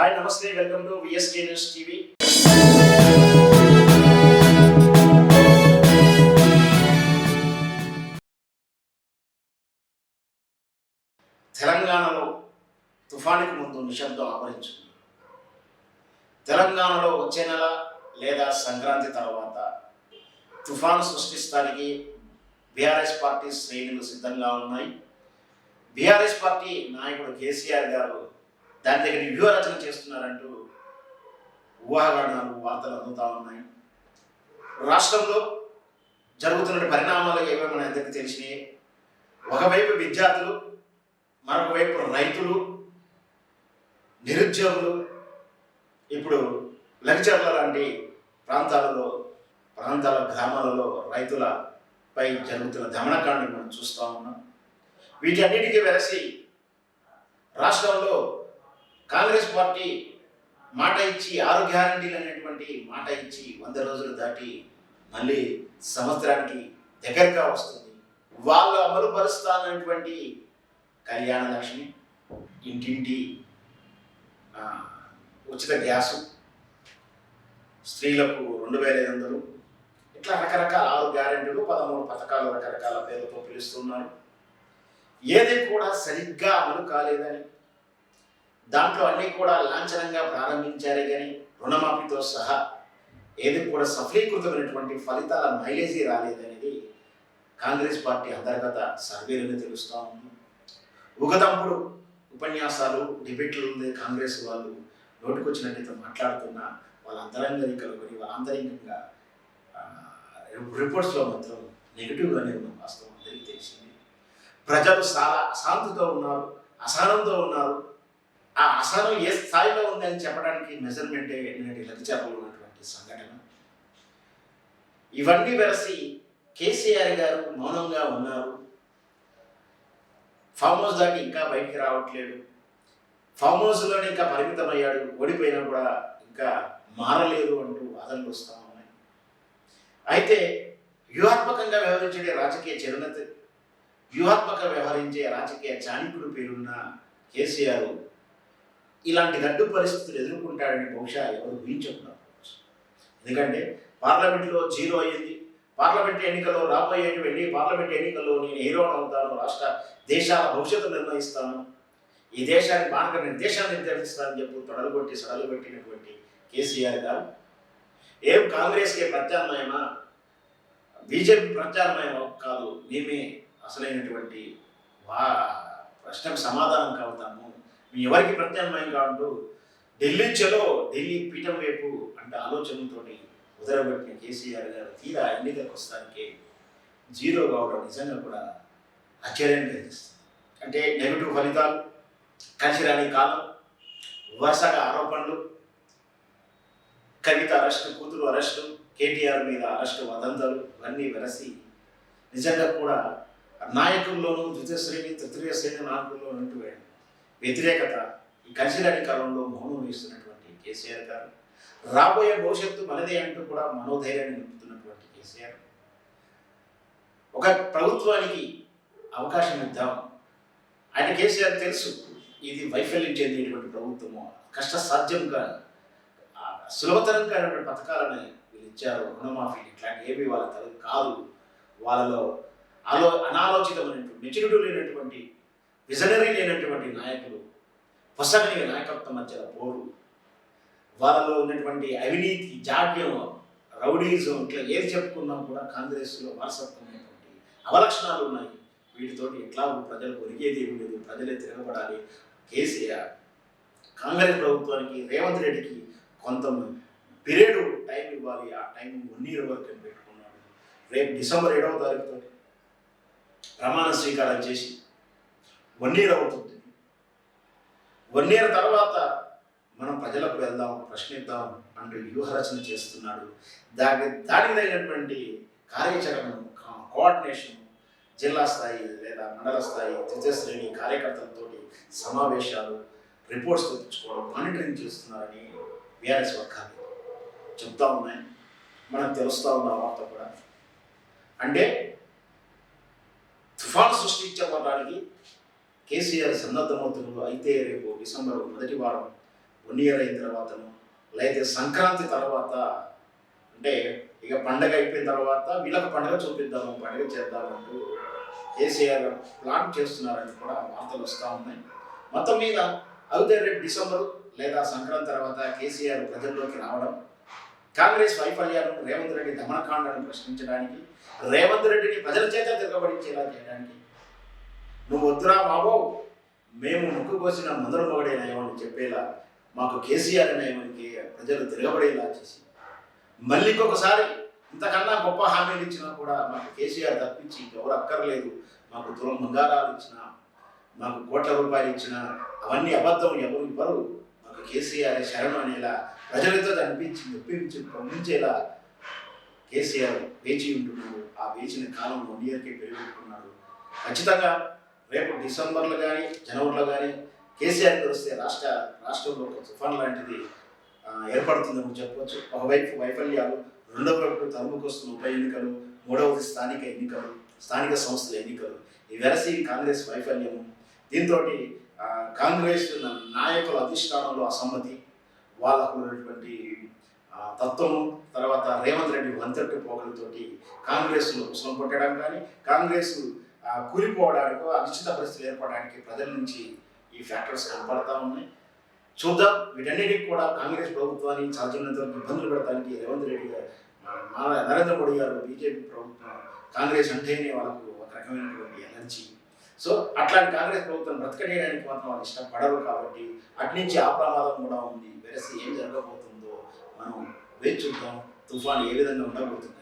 Hi నమస్తే welcome to VSK news TV తెలంగాణలో తుఫానికి ముందు నిశ్శబ్దం ఆవరించింది. తెలంగాణలో వచ్చే నెల లేదా సంక్రాంతి తర్వాత తుఫాను సృష్టిస్తానికి బీఆర్ఎస్ పార్టీ శ్రేణులు సిద్ధంగా ఉన్నాయి. బీఆర్ఎస్ పార్టీ నాయకుడు కేసీఆర్ గారు దాని దగ్గర వ్యూహరచన చేస్తున్నారంటూ ఊహాగానాలు వార్తలు అందుతా ఉన్నాయి. రాష్ట్రంలో జరుగుతున్న పరిణామాలు ఏవో మన అందరికీ తెలిసినాయి. ఒకవైపు విద్యార్థులు మరొక వైపు రైతులు నిరుద్యోగులు ఇప్పుడు లెక్చర్ల లాంటి ప్రాంతాలలో ప్రాంతాల గ్రామాలలో రైతులపై జరుగుతున్న దమనకాండని మనం చూస్తూ ఉన్నాం. వీటన్నిటికీ వెలసి రాష్ట్రంలో కాంగ్రెస్ పార్టీ మాట ఇచ్చి ఆరు గ్యారంటీలు అనేటువంటి మాట ఇచ్చి వంద రోజులు దాటి మళ్ళీ సంవత్సరానికి దగ్గరగా వస్తుంది. వాళ్ళు అమలు పరుస్తానటువంటి కళ్యాణ లక్ష్మి ఇంటింటి ఉచిత గ్యాసు స్త్రీలకు రెండు వేల ఐదు వందలు ఇట్లా రకరకాల ఆరు గ్యారెంటీలు పదమూడు పథకాలు రకరకాల పేర్లతో పిలుస్తున్నారు. ఏది కూడా సరిగ్గా అమలు కాలేదని దాంట్లో అన్నీ కూడా లాంఛనంగా ప్రారంభించారే కానీ రుణమాఫీతో సహా ఏది కూడా సఫలీకృతమైనటువంటి ఫలితాల మైలేజీ రాలేదనేది కాంగ్రెస్ పార్టీ అంతర్గత సర్వేలను తెలుస్తూ ఉంది. ఉగదంపుడు ఉపన్యాసాలు డిబేట్లు ఉంది కాంగ్రెస్ వాళ్ళు నోటికొచ్చినట్టయితే మాట్లాడుతున్న వాళ్ళ అంతరంగాన్ని కొని వాళ్ళ అంతరంగంగా రిపోర్ట్స్లో మాత్రం నెగిటివ్గానే ఉన్న వాస్తవం అందరికీ తెలిసింది. ప్రజలు చాలా అశాంతితో ఉన్నారు అసహనంతో ఉన్నారు. ఆ అసహనం ఏ స్థాయిలో ఉంది అని చెప్పడానికి మెజర్మెంటే నేటి లక్చర్లో ఉన్నటువంటి సంఘటన. ఇవన్నీ వెరసి కేసీఆర్ గారు మౌనంగా ఉన్నారు. ఫామ్ హౌస్ దాటి ఇంకా బయటికి రావట్లేదు. ఫామ్ హౌస్లోనే ఇంకా పరిమితమయ్యాడు. ఓడిపోయినా కూడా ఇంకా మారలేదు అంటూ వాదనలు వస్తూ ఉన్నాయి. అయితే వ్యూహాత్మకంగా వ్యవహరించే రాజకీయ చరణత వ్యూహాత్మక వ్యవహరించే రాజకీయ చాణికుడు పేరున్న కేసీఆర్ ఇలాంటి గడ్డు పరిస్థితులు ఎదుర్కొంటాడని బహుశా ఎవరు ఊహించకపోవచ్చు. ఎందుకంటే పార్లమెంట్లో జీరో అయ్యింది. పార్లమెంట్ ఎన్నికల్లో రాబోయేటువంటి పార్లమెంట్ ఎన్నికల్లో నేను హీరో అవుతాను రాష్ట్ర దేశాల భవిష్యత్తు నిర్ణయిస్తాను. ఈ దేశానికి మార్గ నిర్దేశాన్ని నిర్దేశిస్తానని చెప్పి తొడలు కొట్టి సడలు పెట్టినటువంటి కేసీఆర్ గారు. ఏం కాంగ్రెస్కి ప్రత్యామ్నాయమా? బీజేపీ ప్రత్యామ్నాయం కాదు. మేమే అసలైనటువంటి వా ప్రశ్నకు సమాధానం కవుతాము. ఎవరికి ప్రత్యామ్నాయం కాదు ఢిల్లీ చలో ఢిల్లీ పీఠం వైపు అంటే ఆలోచనతోటి ఉదరబెట్టిన కేసీఆర్ గారు తీరా ఎన్నికలకు వస్తానికి జీరో కావడం నిజంగా కూడా ఆశ్చర్యం కలిగిస్తుంది. అంటే నెగిటివ్ ఫలితాలు కలిసి రాని కాలం వరుసగా ఆరోపణలు కవిత అరెస్టు కూతురు అరెస్టు కేటీఆర్ మీద అరెస్టు వదంతలు ఇవన్నీ వెరసి నిజంగా కూడా నాయకుల్లోనూ ద్వితీయ శ్రేణి తృతీయ శ్రేణి నాయకుల్లో ఉన్నటువంటి వ్యతిరేకత ఈ కాలంలో మౌనం వేస్తున్నటువంటి కేసీఆర్ గారు రాబోయే భవిష్యత్తు మనదే అంటూ కూడా మనోధైర్యాన్ని నింపుతున్నటువంటి కేసీఆర్. ఒక ప్రభుత్వానికి అవకాశం ఇద్దాం. ఆయన కేసీఆర్ తెలుసు ఇది వైఫల్యం చెందినటువంటి ప్రభుత్వము కష్ట సాధ్యంగా సులభతరం కానటువంటి పథకాలని వీళ్ళు ఇచ్చారు రుణమాఫీ ఇట్లాంటి ఏవి వాళ్ళ తల కాదు. వాళ్ళలో అలో అనాలోచితమైనటువంటి మెచ్యూరిటీ లేనటువంటి విజనరీ లేనటువంటి నాయకులు పొసగని నాయకత్వం మధ్యన పోరు. వాళ్ళలో ఉన్నటువంటి అవినీతి జాడ్యం రౌడీజం ఇట్లా ఏది చెప్పుకున్నా కూడా కాంగ్రెస్లో వారసత్వమైనటువంటి అవలక్షణాలు ఉన్నాయి. వీటితోటి ఎట్లా ప్రజలు ఒరిగేది ఏమి లేదు ప్రజలే తిరగబడాలి. కేసీఆర్ కాంగ్రెస్ ప్రభుత్వానికి రేవంత్ రెడ్డికి కొంత పీరియడ్ టైం ఇవ్వాలి. ఆ టైం వన్ ఇయర్ వరకు అని పెట్టుకున్నాడు. రేపు డిసెంబర్ ఏడవ తారీఖుతో ప్రమాణ స్వీకారం చేసి వన్ ఇయర్ అవుతుంది వన్ ఇయర్ తర్వాత మనం ప్రజలకు వెళ్దాం ప్రశ్నిద్దాం అంటూ వ్యూహరచన చేస్తున్నాడు. దాని దానికి తగినటువంటి కార్యాచరణను కోఆర్డినేషన్ జిల్లా స్థాయి లేదా మండల స్థాయి తృతీయ శ్రేణి సమావేశాలు రిపోర్ట్స్ తెప్పించుకోవడం మానిటరింగ్ చేస్తున్నారని బీఆర్ఎస్ వర్గాలు చెప్తా ఉన్నాయి. మనకు తెలుస్తూ ఉన్న వార్త కూడా. అంటే తుఫాను సృష్టించబడడానికి కేసీఆర్ సన్నద్ధమవుతున్నారు అయితే రేపు డిసెంబర్ మొదటి వారం వన్ ఇయర్ అయిన తర్వాతను లేకపోతే సంక్రాంతి తర్వాత అంటే ఇక పండగ అయిపోయిన తర్వాత వీళ్ళకి పండగ చూపిద్దాము పండగ చేద్దామంటూ కేసీఆర్ ప్లాన్ చేస్తున్నారని కూడా వార్తలు వస్తూ ఉన్నాయి. మొత్తం మీద అయితే రేపు డిసెంబర్ లేదా సంక్రాంతి తర్వాత కేసీఆర్ ప్రజల్లోకి రావడం కాంగ్రెస్ వైఫల్యాలను రేవంత్ రెడ్డి దమనకాండను ప్రశ్నించడానికి రేవంత్ రెడ్డిని ప్రజల చేత తిరగబడించేలా చేయడానికి నువ్వు వద్దురా బాబు. మేము ముక్కు కోసిన ముందర మొగడే నయమని చెప్పేలా మాకు కేసీఆర్ నయమనికి ప్రజలు తిరగబడేలా చేసి మళ్ళీ ఇంకొకసారి ఇంతకన్నా గొప్ప హామీలు ఇచ్చినా కూడా మాకు కేసీఆర్ తప్పించి ఎవరు అక్కర్లేదు. మాకు తులం బంగారాలు ఇచ్చినా మాకు కోట్ల రూపాయలు ఇచ్చిన అవన్నీ అబద్ధం ఎవరు ఇవ్వరు. మాకు కేసీఆర్ శరణం అనేలా ప్రజలతో అనిపించి మెప్పించి పంపించేలా కేసీఆర్ వేచి ఉంటున్నాడు. ఆ వేచిన కాలం వన్ ఇయర్కి పెరుగుతున్నాడు ఖచ్చితంగా రేపు డిసెంబర్లో కానీ జనవరిలో కానీ కేసీఆర్ వస్తే రాష్ట్ర రాష్ట్రంలో ఒక తుఫాన్ లాంటిది ఏర్పడుతుందని చెప్పవచ్చు ఒకవైపు వైఫల్యాలు రెండవ వైపు తరుముకొస్తున్న ఉప ఎన్నికలు మూడవది స్థానిక ఎన్నికలు స్థానిక సంస్థల ఎన్నికలు ఈ వెరసి కాంగ్రెస్ వైఫల్యము దీంతో కాంగ్రెస్ నాయకుల అధిష్టానంలో అసమ్మతి వాళ్ళకు ఉన్నటువంటి తత్వము తర్వాత రేవంత్ రెడ్డి వంతెట్టు పోకలతోటి కాంగ్రెస్లో కుసలం కొట్టడం కానీ కాంగ్రెస్ కూలిపోవడానికో అనిశ్చిత పరిస్థితులు ఏర్పడడానికి ప్రజల నుంచి ఈ ఫ్యాక్టర్స్ కనపడతా ఉన్నాయి. చూద్దాం. వీటన్నిటికి కూడా కాంగ్రెస్ ప్రభుత్వాన్ని సాధ్యమైనంత వరకు ఇబ్బందులు పెడతానికి రేవంత్ రెడ్డి గారు మన- నరేంద్ర మోడీ గారు బీజేపీ ప్రభుత్వం కాంగ్రెస్ అంటేనే వాళ్ళకు ఒక రకమైనటువంటి ఎనర్జీ. సో అట్లాంటి కాంగ్రెస్ ప్రభుత్వం బ్రతకడేయడానికి మాత్రం వాళ్ళు ఇష్టపడరు కాబట్టి అట్నుంచి ఆ ప్రమాదం కూడా ఉంది. వెరసి ఏం జరగబోతుందో మనం వేచి చూద్దాం. తుఫాన్ ఏ విధంగా ఉండబోతుంది